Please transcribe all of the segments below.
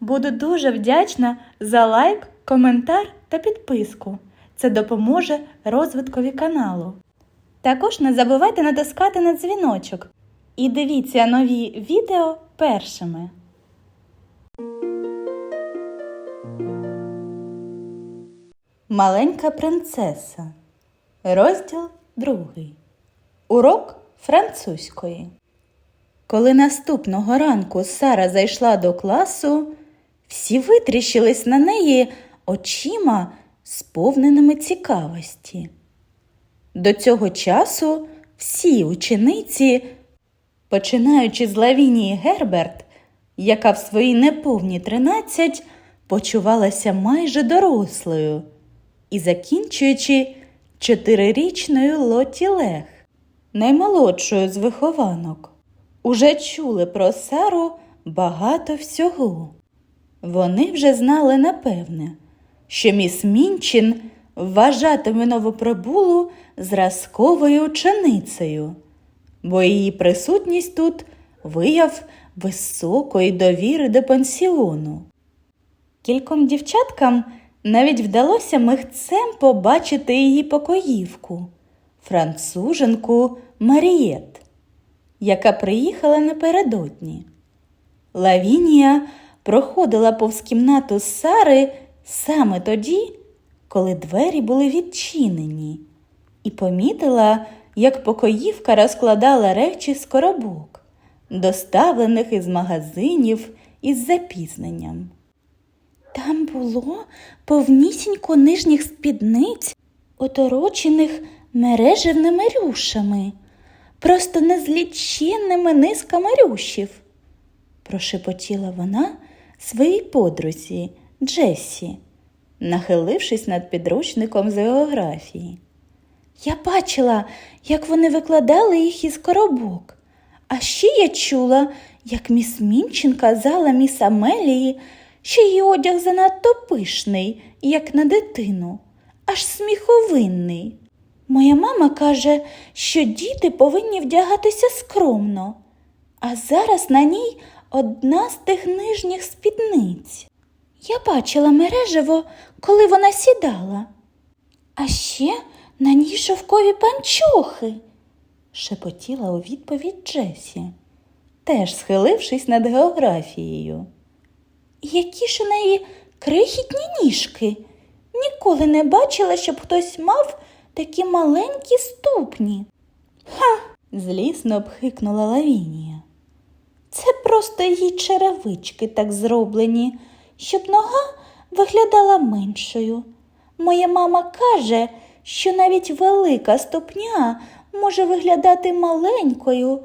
Буду дуже вдячна за лайк, коментар та підписку. Це допоможе розвиткові каналу. Також не забувайте натискати на дзвіночок і дивіться нові відео першими. Маленька принцеса. Розділ другий. Урок французької. Коли наступного ранку Сара зайшла до класу, всі витріщились на неї очима, сповненими цікавості. До цього часу всі учениці, починаючи з Лавінії Герберт, яка в свої неповні тринадцять почувалася майже дорослою, і закінчуючи чотирирічною Лоті Лех, наймолодшою з вихованок, уже чули про Сару багато всього. Вони вже знали напевне, що міс Мінчин вважатиме новоприбулу зразковою ученицею, бо її присутність тут вияв високої довіри до пансіону. Кільком дівчаткам навіть вдалося михцем побачити її покоївку, француженку Марієт, яка приїхала напередодні. Лавінія проходила повз кімнату Сари саме тоді, коли двері були відчинені, і помітила, як покоївка розкладала речі з коробок, доставлених із магазинів із запізненням. Там було повнісінько нижніх спідниць, оторочених мережевними рюшами, просто незліченними низками рюшів, прошепотіла вона своїй подрузі Джесі, нахилившись над підручником з географії. Я бачила, як вони викладали їх із коробок. А ще я чула, як міс Мінчин казала міс Амелії, що її одяг занадто пишний, як на дитину, аж сміховинний. Моя мама каже, що діти повинні вдягатися скромно, а зараз на ній одна з тих нижніх спідниць. Я бачила мережево, коли вона сідала. А ще на ній шовкові панчохи, шепотіла у відповідь Джесі, теж схилившись над географією. Які ж у неї крихітні ніжки. Ніколи не бачила, щоб хтось мав такі маленькі ступні. Ха. злісно обхикнула Лавінія. Це просто її черевички так зроблені, щоб нога виглядала меншою. Моя мама каже, що навіть велика ступня може виглядати маленькою,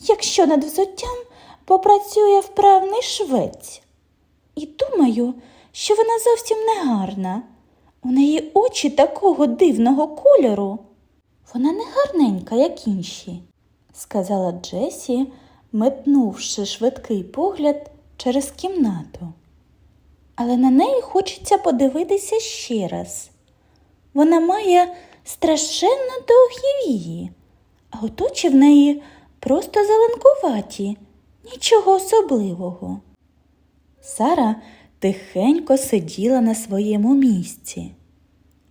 якщо над взуттям попрацює вправний швець. І думаю, що вона зовсім не гарна. У неї очі такого дивного кольору. Вона не гарненька, як інші, сказала Джесі, метнувши швидкий погляд через кімнату. Але на неї хочеться подивитися ще раз. Вона має страшенно довгі вії, а от очі в неї просто зеленкуваті, нічого особливого. Сара тихенько сиділа на своєму місці.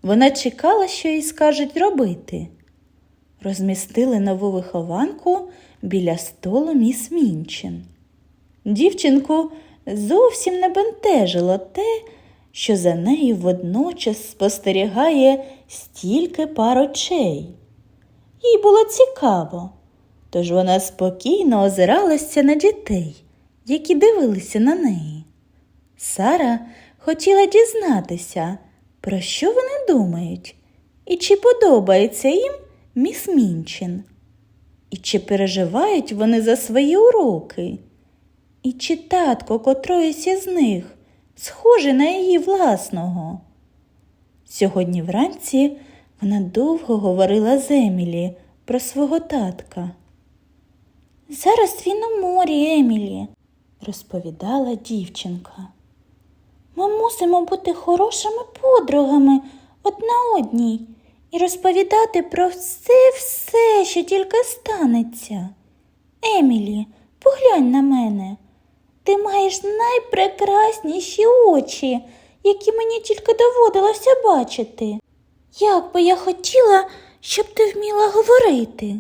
Вона чекала, що їй скажуть робити. Розмістили нову вихованку біля столу міс Мінчин. Дівчинку зовсім не бентежило те, що за нею водночас спостерігає стільки пар очей. Їй було цікаво, тож вона спокійно озиралася на дітей, які дивилися на неї. Сара хотіла дізнатися, про що вони думають, і чи подобається їм міс Мінчин, і чи переживають вони за свої уроки, і чи татко котроїсь із них схожий на її власного. Сьогодні вранці вона довго говорила з Емілі про свого татка. Зараз він у морі, Емілі, розповідала дівчинка. Ми мусимо бути хорошими подругами одна одній і розповідати про все, все, що тільки станеться. Емілі, поглянь на мене. Ти маєш найпрекрасніші очі, які мені тільки доводилося бачити. Як би я хотіла, щоб ти вміла говорити.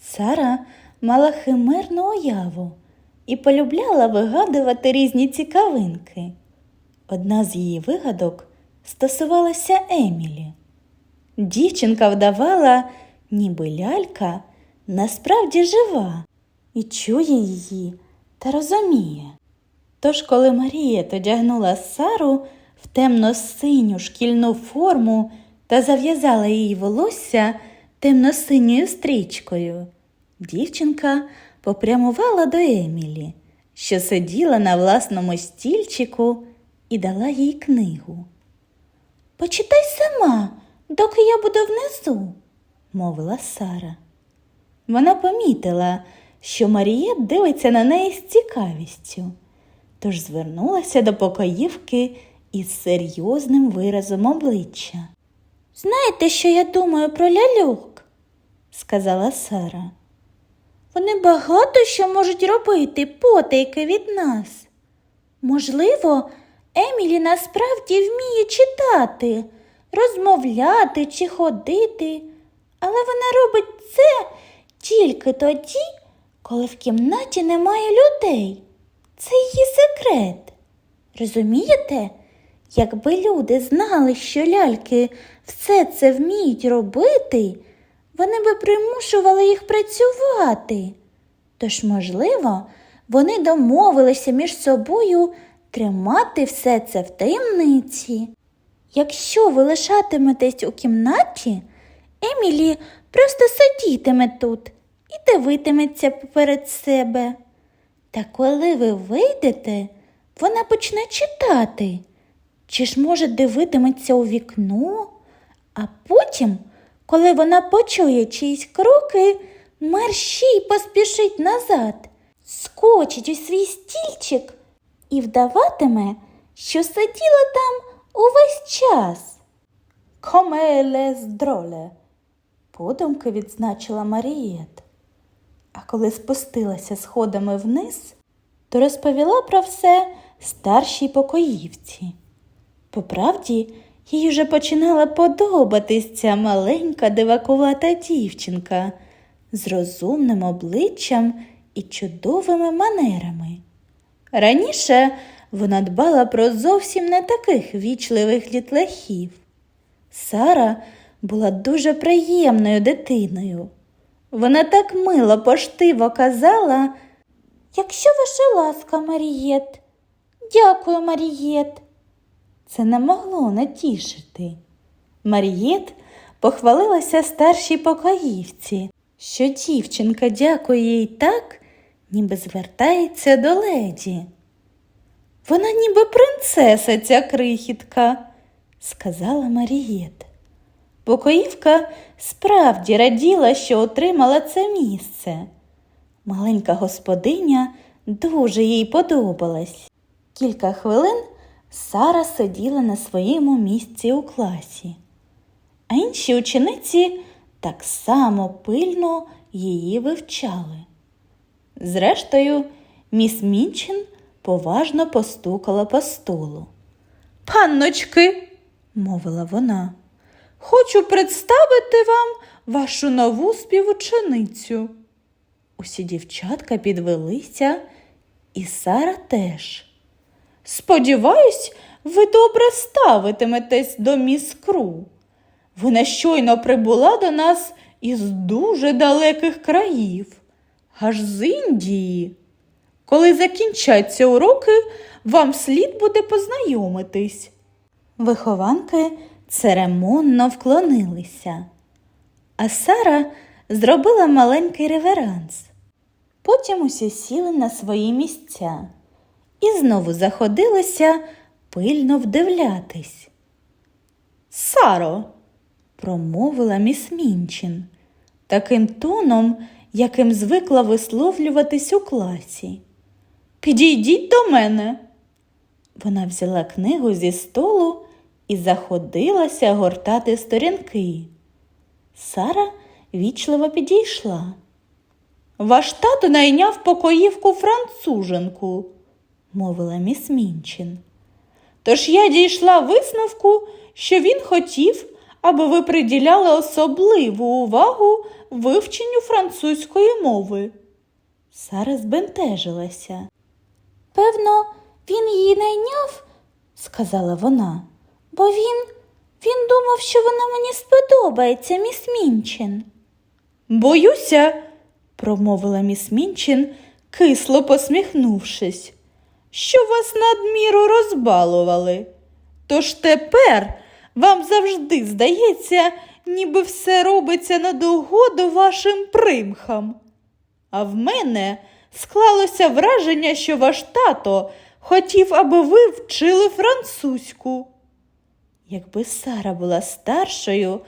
Сара мала химерну уяву і полюбляла вигадувати різні цікавинки. Одна з її вигадок стосувалася Емілі. Дівчинка вдавала, ніби лялька насправді жива і чує її та розуміє. Тож, коли Марія одягнула Сару в темно-синю шкільну форму та зав'язала їй волосся темно-синьою стрічкою, дівчинка попрямувала до Емілі, що сиділа на власному стільчику і дала їй книгу. Почитай сама, доки я буду внизу, мовила Сара. Вона помітила, що Марія дивиться на неї з цікавістю, тож звернулася до покоївки із серйозним виразом обличчя. Знаєте, що я думаю про ляльок? сказала Сара. Вони багато що можуть робити потайки від нас. Можливо, Емілі насправді вміє читати, розмовляти чи ходити, але вона робить це тільки тоді, коли в кімнаті немає людей. Це її секрет. Розумієте? Якби люди знали, що ляльки все це вміють робити, вони би примушували їх працювати. Тож, можливо, вони домовилися між собою тримати все це в таємниці. Якщо ви лишатиметесь у кімнаті, Емілі просто сидітиме тут і дивитиметься поперед себе. Та коли ви вийдете, вона почне читати. Чи ж може дивитиметься у вікно, а потім, коли вона почує чиїсь кроки, мерщій поспішить назад, скочить у свій стільчик і вдаватиме, що сиділа там увесь час. Комеле здроле, подумки відзначила Марієт. А коли спустилася сходами вниз, то розповіла про все старшій покоївці. По правді, їй вже починала подобатись ця маленька дивакувата дівчинка з розумним обличчям і чудовими манерами. Раніше вона дбала про зовсім не таких вічливих дітлахів. Сара була дуже приємною дитиною. Вона так мило поштиво казала, якщо ваша ласка, Марієт, дякую, Марієт. Це не могло не тішити. Марієт похвалилася старшій покоївці, що дівчинка дякує їй так, ніби звертається до леді. Вона ніби принцеса ця крихітка, сказала Марієт. Покоївка справді раділа, що отримала це місце. Маленька господиня дуже їй подобалась. Кілька хвилин Сара сиділа на своєму місці у класі, а інші учениці так само пильно її вивчали. Зрештою, міс Мінчин поважно постукала по столу. Панночки, мовила вона, хочу представити вам вашу нову співученицю. Усі дівчатка підвелися, і Сара теж. Сподіваюсь, ви добре ставитиметесь до міс Кру. Вона щойно прибула до нас із дуже далеких країв, аж з Індії. Коли закінчаться уроки, вам слід буде познайомитись. Вихованки церемонно вклонилися, а Сара зробила маленький реверанс. Потім усі сіли на свої місця і знову заходилися пильно вдивлятись. Саро, промовила міс Мінчин, таким тоном, яким звикла висловлюватись у класі. Підійдіть до мене. Вона взяла книгу зі столу і заходилася гортати сторінки. Сара вічливо підійшла. Ваш тато найняв покоївку француженку, мовила міс Мінчин. Тож я дійшла висновку, що він хотів, аби ви приділяли особливу увагу вивченню французької мови. Сара збентежилася. Певно, він її найняв, сказала вона, бо він, він думав, що вона мені сподобається, міс Мінчин. Боюся, промовила міс Мінчин, кисло посміхнувшись, що вас надміру розбалували. Тож тепер вам завжди здається, ніби все робиться на догоду вашим примхам. А в мене склалося враження, що ваш тато хотів, аби ви вчили французьку. Якби Сара була старшою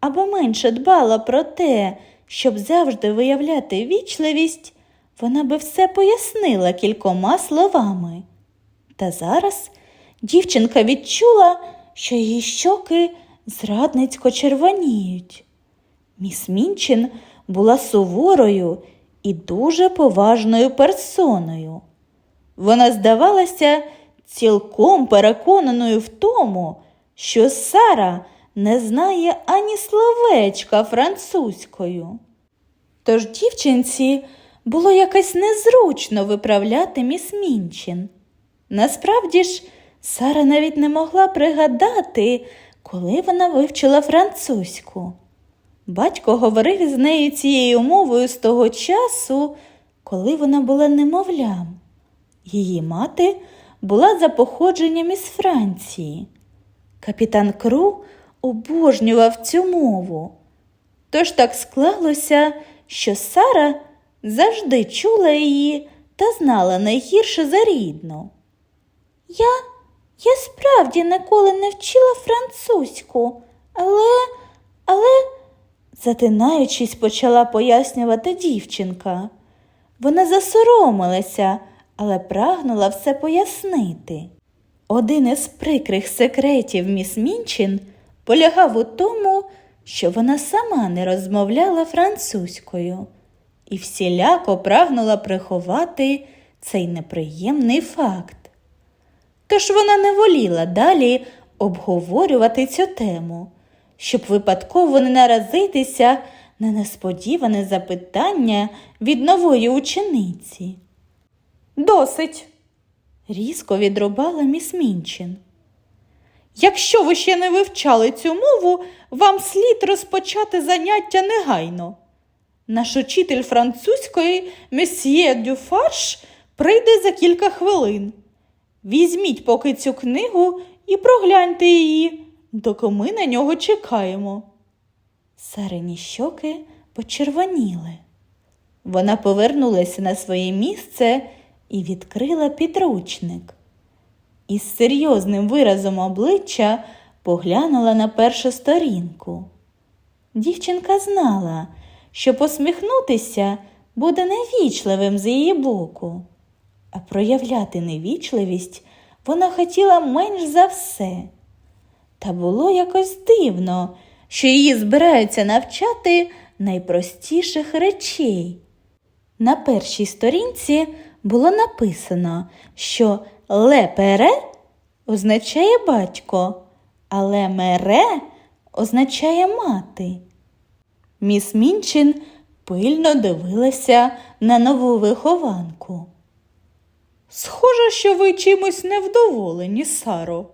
або менше дбала про те, щоб завжди виявляти вічливість, вона би все пояснила кількома словами. Та зараз дівчинка відчула, що її щоки зрадницько червоніють. Міс Мінчин була суворою і дуже поважною персоною. Вона здавалася цілком переконаною в тому, що Сара не знає ані словечка французькою. Тож дівчинці було якось незручно виправляти міс Мінчин. Насправді ж, Сара навіть не могла пригадати, коли вона вивчила французьку. Батько говорив із нею цією мовою з того часу, коли вона була немовлям. Її мати була за походженням із Франції. Капітан Кру обожнював цю мову. Тож так склалося, що Сара завжди чула її та знала найгірше за рідну. Я, я справді ніколи не вчила французьку, але, але, затинаючись, почала пояснювати дівчинка. Вона засоромилася, але прагнула все пояснити. Один із прикрих секретів міс Мінчин полягав у тому, що вона сама не розмовляла французькою і всіляко прагнула приховати цей неприємний факт. Тож вона не воліла далі обговорювати цю тему, щоб випадково не наразитися на несподіване запитання від нової учениці. Досить, різко відрубала міс Мінчин. Якщо ви ще не вивчали цю мову, вам слід розпочати заняття негайно. Наш учитель французької месьє Дюфарш прийде за кілька хвилин. Візьміть поки цю книгу і прогляньте її, доки ми на нього чекаємо. Сарині щоки почервоніли. Вона повернулася на своє місце і відкрила підручник. Із серйозним виразом обличчя поглянула на першу сторінку. Дівчинка знала, що посміхнутися буде невічливим з її боку, а проявляти невічливість вона хотіла менш за все. Та було якось дивно, що її збираються навчати найпростіших речей. На першій сторінці було написано, що лепере означає батько, а лемере означає мати. Міс Мінчин пильно дивилася на нову вихованку. Схоже, що ви чимось невдоволені, Саро,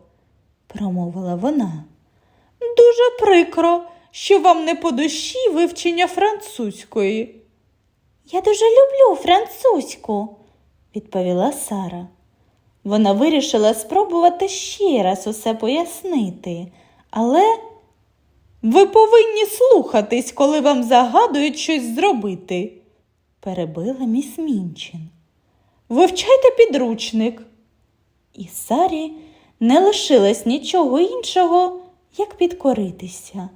промовила вона. Дуже прикро, що вам не по душі вивчення французької. Я дуже люблю французьку, відповіла Сара. Вона вирішила спробувати ще раз усе пояснити, але ви повинні слухатись, коли вам загадують щось зробити, перебила міс Мінчин. Вивчайте підручник. І Сарі не лишилось нічого іншого, як підкоритися.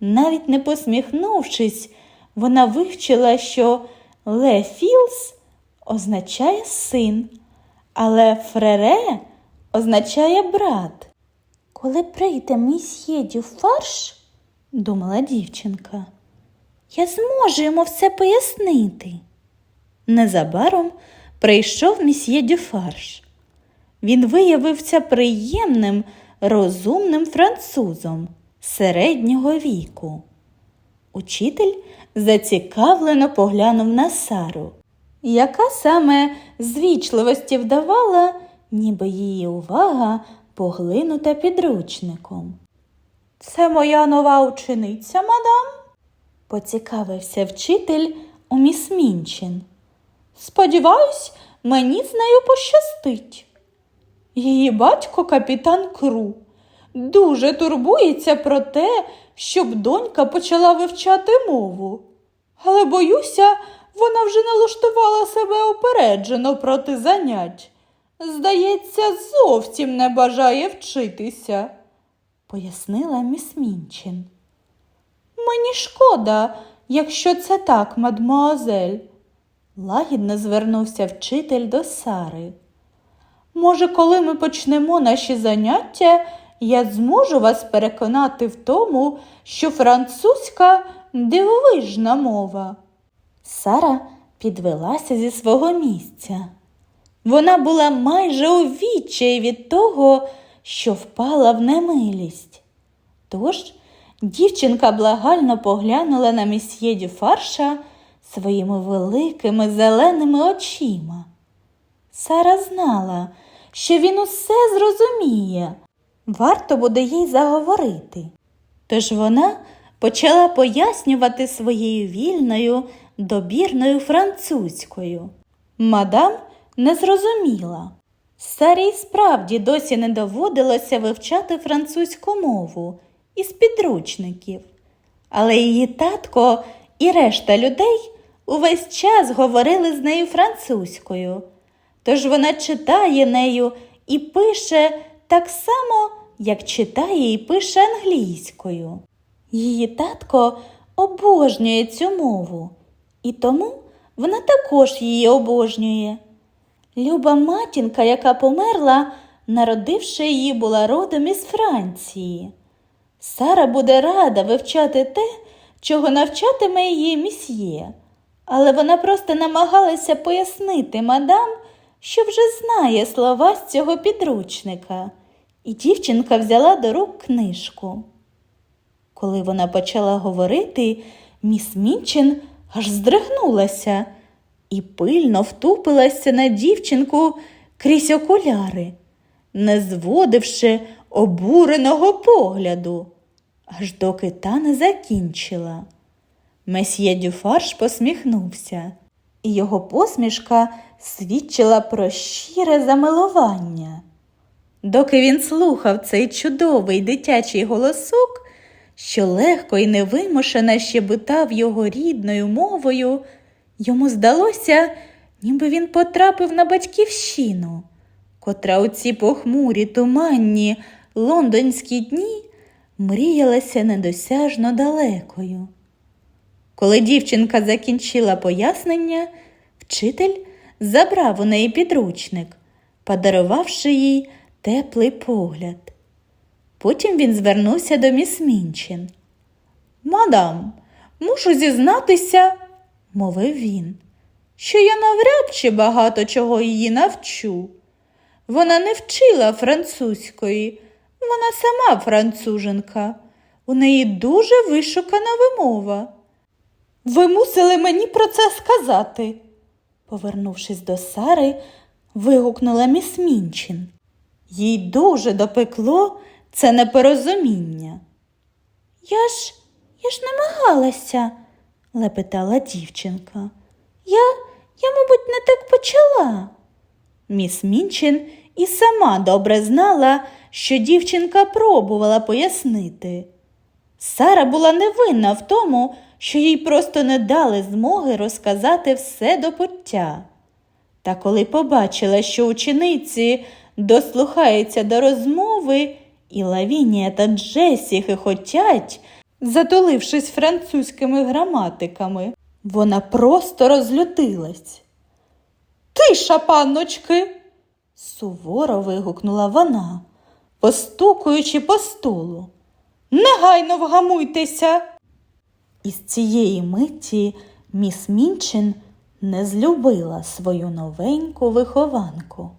Навіть не посміхнувшись, вона вивчила, що Ле Філс означає син, але Фрере означає брат. Коли прийде місьє Дюфарш, думала дівчинка, я зможу йому все пояснити. Незабаром прийшов місьє Дюфарш. Він виявився приємним, розумним французом середнього віку. Учитель зацікавлено поглянув на Сару, яка саме з вічливості вдавала, ніби її увага поглинута підручником. Це моя нова учениця, мадам? поцікавився вчитель у міс Мінчин. Сподіваюсь, мені з нею пощастить. Її батько капітан Кру дуже турбується про те, щоб донька почала вивчати мову. Але боюся, вона вже налаштувала себе опереджено проти занять. Здається, зовсім не бажає вчитися, пояснила міс Мінчин. Мені шкода, якщо це так, мадмуазель, лагідно звернувся вчитель до Сари. Може, коли ми почнемо наші заняття, я зможу вас переконати в тому, що французька дивовижна мова. Сара підвелася зі свого місця. Вона була майже у відчаї від того, що впала в немилість. Тож дівчинка благально поглянула на місьє Дюфарша своїми великими зеленими очима. Сара знала, що він усе зрозуміє. Варто буде їй заговорити. Тож вона почала пояснювати своєю вільною, добірною французькою. Мадам не зрозуміла. Сарі й справді досі не доводилося вивчати французьку мову із підручників, але її татко і решта людей увесь час говорили з нею французькою. Тож вона читає нею і пише так само, як читає і пише англійською. Її татко обожнює цю мову, і тому вона також її обожнює. Люба матінка, яка померла, народивши її, була родом із Франції. Сара буде рада вивчати те, чого навчатиме її місьє, але вона просто намагалася пояснити мадам, що вже знає слова з цього підручника, і дівчинка взяла до рук книжку. Коли вона почала говорити, міс Мінчин аж здригнулася і пильно втупилася на дівчинку крізь окуляри, не зводивши обуреного погляду, аж доки та не закінчила. Месьє Дюфарш посміхнувся, і його посмішка свідчила про щире замилування. Доки він слухав цей чудовий дитячий голосок, що легко і невимушено щебетав його рідною мовою, йому здалося, ніби він потрапив на батьківщину, котра у ці похмурі, туманні лондонські дні мріялася недосяжно далекою. Коли дівчинка закінчила пояснення, вчитель забрав у неї підручник, подарувавши їй теплий погляд. Потім він звернувся до міс Мінчин. Мадам, мушу зізнатися, мовив він, що я навряд чи багато чого її навчу. Вона не вчила французької, вона сама француженка. У неї дуже вишукана вимова. Ви мусили мені про це сказати, повернувшись до Сари, вигукнула міс Мінчин. Їй дуже допекло це непорозуміння. Я ж, я ж намагалася, лепетала дівчинка. Я, я, мабуть, не так почала. Міс Мінчин і сама добре знала, що дівчинка пробувала пояснити. Сара була невинна в тому, що їй просто не дали змоги розказати все до пуття. Та коли побачила, що учениці дослухаються до розмови, і Лавінія та Джесі хихотять, затулившись французькими граматиками, вона просто розлютилась. Тиша, панночки, суворо вигукнула вона, постукуючи по столу. Негайно вгамуйтеся. Із цієї миті міс Мінчин не злюбила свою новеньку вихованку.